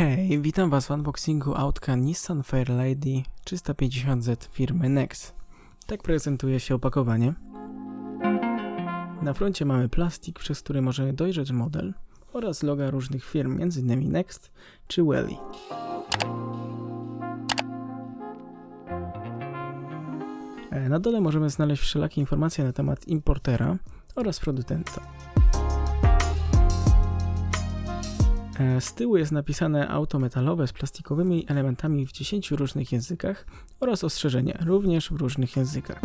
Hej, witam Was w unboxingu autka Nissan Fairlady 350Z firmy Nex. Tak prezentuje się opakowanie. Na froncie mamy plastik, przez który możemy dojrzeć model oraz loga różnych firm, m.in. Next czy Welly. E, Na dole możemy znaleźć wszelakie informacje na temat importera oraz producenta. Z tyłu jest napisane auto metalowe z plastikowymi elementami w 10 różnych językach oraz ostrzeżenie również w różnych językach.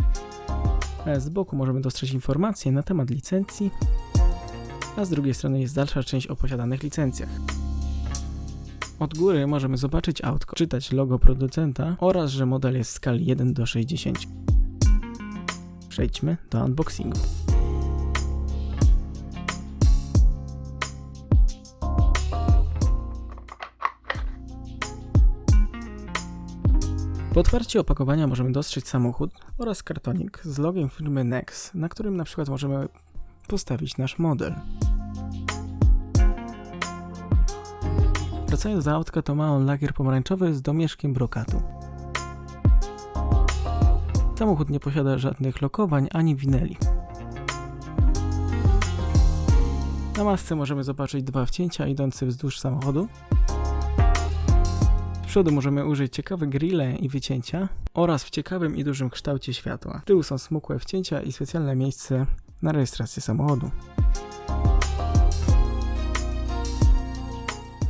E, Z boku możemy dostrzec informacje na temat licencji, a z drugiej strony jest dalsza część o posiadanych licencjach. Od góry możemy zobaczyć autko, czytać logo producenta oraz, że model jest w skali 1 do 60. Przejdźmy do unboxingu. Po otwarciu opakowania możemy dostrzec samochód oraz kartonik z logiem firmy Nex, na którym na przykład możemy postawić nasz model. Wracając do autka, to ma on lakier pomarańczowy z domieszkiem brokatu. Samochód nie posiada żadnych lokowań ani wineli. Na masce możemy zobaczyć dwa wcięcia idące wzdłuż samochodu. Przodu możemy użyć ciekawe grille i wycięcia oraz w ciekawym i dużym kształcie światła. Z tyłu są smukłe wcięcia i specjalne miejsce na rejestrację samochodu.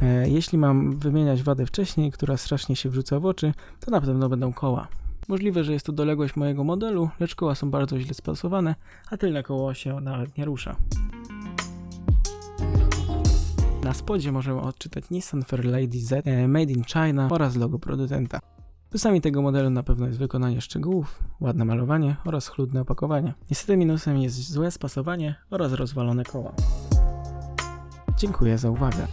E, Jeśli mam wymieniać wadę wcześniej, która strasznie się wrzuca w oczy, to na pewno będą koła. Możliwe, że jest to doległość mojego modelu, lecz koła są bardzo źle spasowane, a tylne koło się nawet nie rusza. Na spodzie możemy odczytać Nissan Fairlady Z e, Made in China oraz logo producenta. Plusami tego modelu na pewno jest wykonanie szczegółów, ładne malowanie oraz chludne opakowanie. Niestety minusem jest złe spasowanie oraz rozwalone koła. Dziękuję za uwagę.